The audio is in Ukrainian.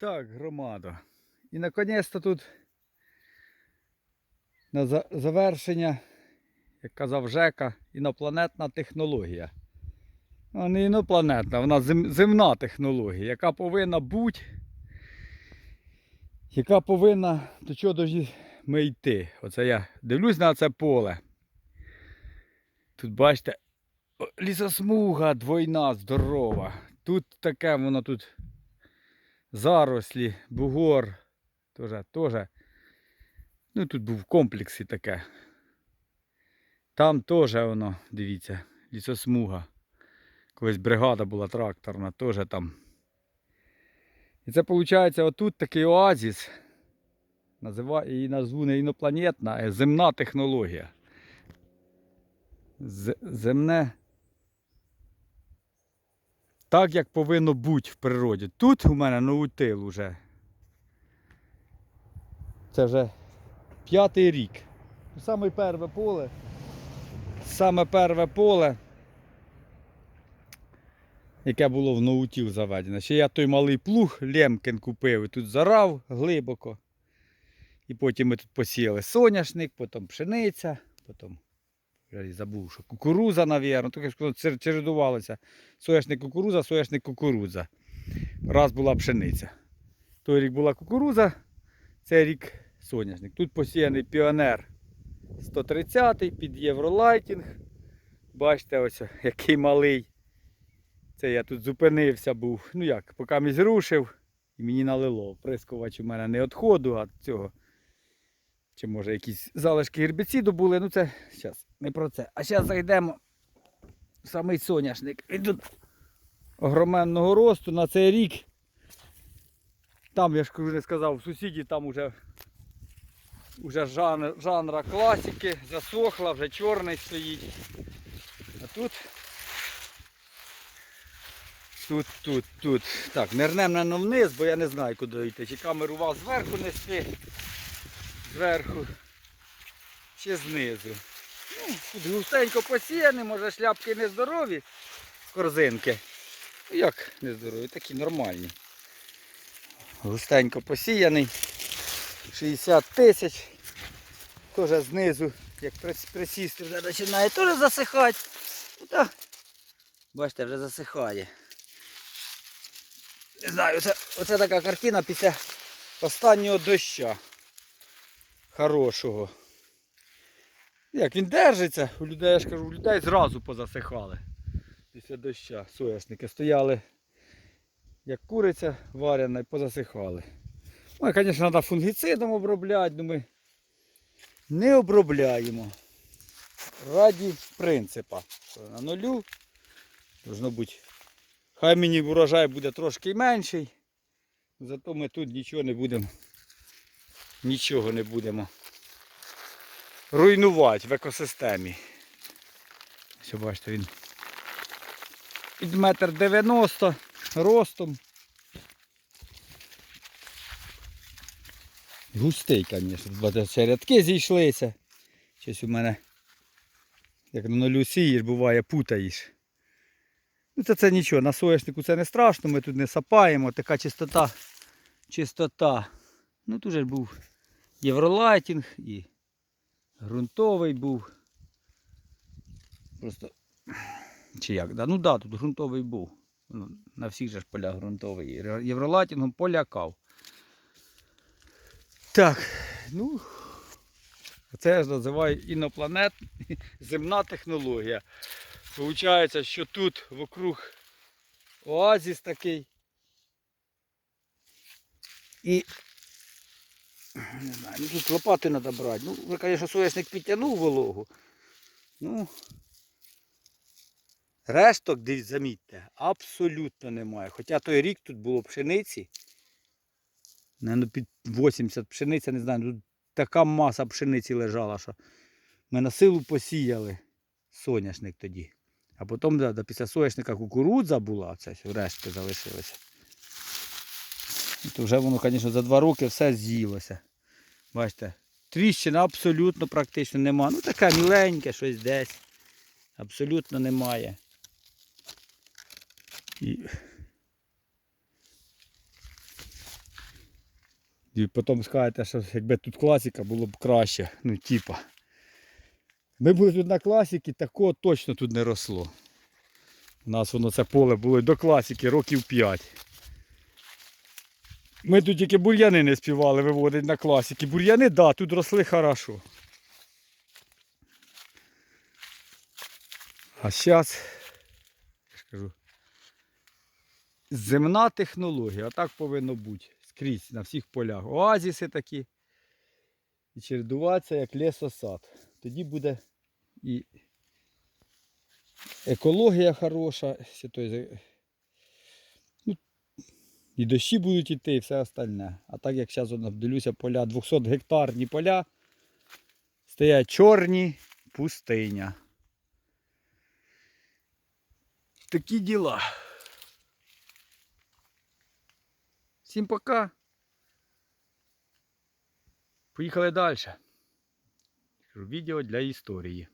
Так, громада. І наконець-то тут на завершення, як казав Жека, інопланетна технологія. Ну, не інопланетна, вона земна технологія, яка повинна бути, яка повинна до чого должні ми йти. Оце я дивлюсь на це поле. Тут бачите, лісосмуга двойна, здорова. Тут таке воно тут зарослі, бугор. Тоже, тоже. Ну тут був в комплексі таке. Там теж воно, дивіться, лісосмуга. Колись бригада була тракторна, теж там. І це виходить, отут такий оазіс. Називаю її назву не інопланетна, а земна технологія. Земне. Так, як повинно бути в природі. Тут у мене наутил уже. Це вже п'ятий рік. Саме перше поле. Саме перше поле, яке було в наутіл заведено. Ще я той малий плуг Лемкін купив і тут зарав глибоко. І потім ми тут посіяли соняшник, потім пшениця, потім я забув, що кукуруза, навірно, тільки що чередувалося. Соняшник кукуруза, соняшник кукурудза. Раз була пшениця. Той рік була кукуруза, цей рік соняшник. Тут посіяний піонер 130 під євролайтінг. Бачите, ось який малий. Це я тут зупинився був. Ну як, поки мій зрушив і мені налило. Прискувач у мене не відходу, а цього. Чи може якісь залишки гербіциду були. Ну це зараз не про це. А зараз зайдемо в самий соняшник. Він тут огроменного росту на цей рік. Там, я ж не сказав, в сусіді там уже, уже жанр, жанра класики, засохла, вже чорний стоїть. А тут. Тут, тут, тут. Так, нирнем на вниз, бо я не знаю, куди йти. Чи камеру вас зверху нести, зверху, чи знизу. Ну, тут густенько посіяний, може шляпки нездорові, корзинки. Ну, Як нездорові, такі нормальні. Густенько посіяний. 60 тисяч. Теж знизу, як присісти, вже починає теж засихати. Ну, та, бачите, вже засихає. Не знаю, це, оце така картина після останнього доща. Хорошого. Як він держиться, у людей, я ж кажу, у людей зразу позасихали. Після доща сояшники стояли, як куриця варена, і позасихали. Ну, звісно, треба фунгіцидом обробляти, але ми не обробляємо. Раді принципа. На нулю должно бути. Хай мені урожай буде трошки менший. Зато ми тут нічого не будемо. Нічого не будемо руйнувати в екосистемі. Ось бачите, він під метр дев'яносто ростом. Густий, звісно. Ще рядки зійшлися. Щось у мене, як на нулю сієш, буває, путаєш. Ну це, це нічого, на соняшнику це не страшно, ми тут не сапаємо, така чистота, чистота. Ну тут же був євролайтінг і ґрунтовий був. Просто. Чи як? Да? Ну так, да, тут ґрунтовий був. Ну, на всіх же ж полях ґрунтовий. Євролайтінгом полякав. Так, ну. Це я називаю інопланет, земна технологія. Получається, що тут вокруг оазіс такий. І не знаю, ну тут лопати треба брати. Ну, ви, звісно, соняшник підтягнув вологу. Ну, решток, десь замітьте, абсолютно немає. Хоча той рік тут було пшениці. Наверно, під 80 пшениця, не знаю, тут така маса пшениці лежала, що ми на силу посіяли соняшник тоді. А потім да, після соняшника кукурудза була, це все, рештки залишилися. То вже воно, звісно, за два роки все з'їлося. Бачите, тріщина абсолютно практично нема. Ну таке міленьке, щось десь. Абсолютно немає. І... І потім скажете, що якби тут класика було б краще. Ну, типа. Ми були тут на класіки, такого точно тут не росло. У нас воно це поле було до класики років 5. Ми тут тільки бур'яни не співали виводити на класики. Бур'яни, так, да, тут росли хорошо. А зараз, я ж кажу, земна технологія, а так повинно бути. Скрізь на всіх полях. Оазіси такі. І чередуватися як лісосад. Тоді буде і екологія хороша, і дощі будуть йти, і все остальне. А так як зараз дивлюся, поля 200 гектарні поля, стоять чорні, пустиня. Такі діла. Всім пока. Поїхали далі. Відео для історії.